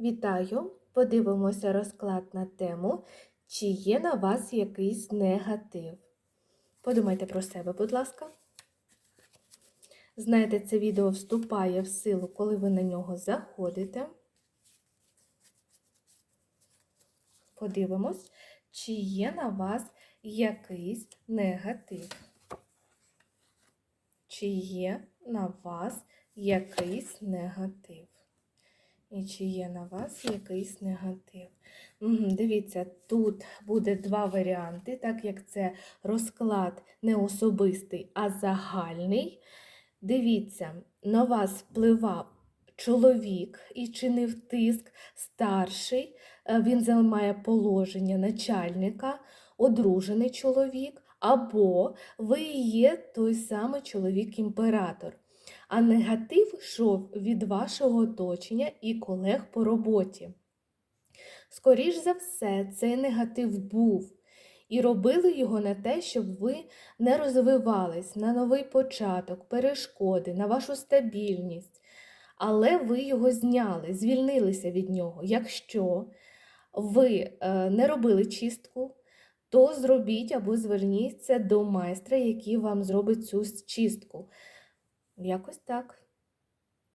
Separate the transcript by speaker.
Speaker 1: Вітаю! Подивимося розклад на тему, чи є на вас якийсь негатив. Подумайте про себе, будь ласка. Знаєте, це відео вступає в силу, коли ви на нього заходите. Подивимось, чи є на вас якийсь негатив. Чи є на вас якийсь негатив? І чи є на вас якийсь негатив? Дивіться, тут буде два варіанти, так як це розклад не особистий, а загальний. Дивіться, на вас впливав чоловік і чинив тиск старший, е, він займає положення начальника, одружений чоловік, або ви є той самий чоловік-імператор. А негатив йшов від вашого оточення і колег по роботі. Скоріш за все, цей негатив був. І робили його на те, щоб ви не розвивались на новий початок, перешкоди, на вашу стабільність. Але ви його зняли, звільнилися від нього. Якщо ви е, не робили чистку, то зробіть або зверніться до майстра, який вам зробить цю чистку. Якось так.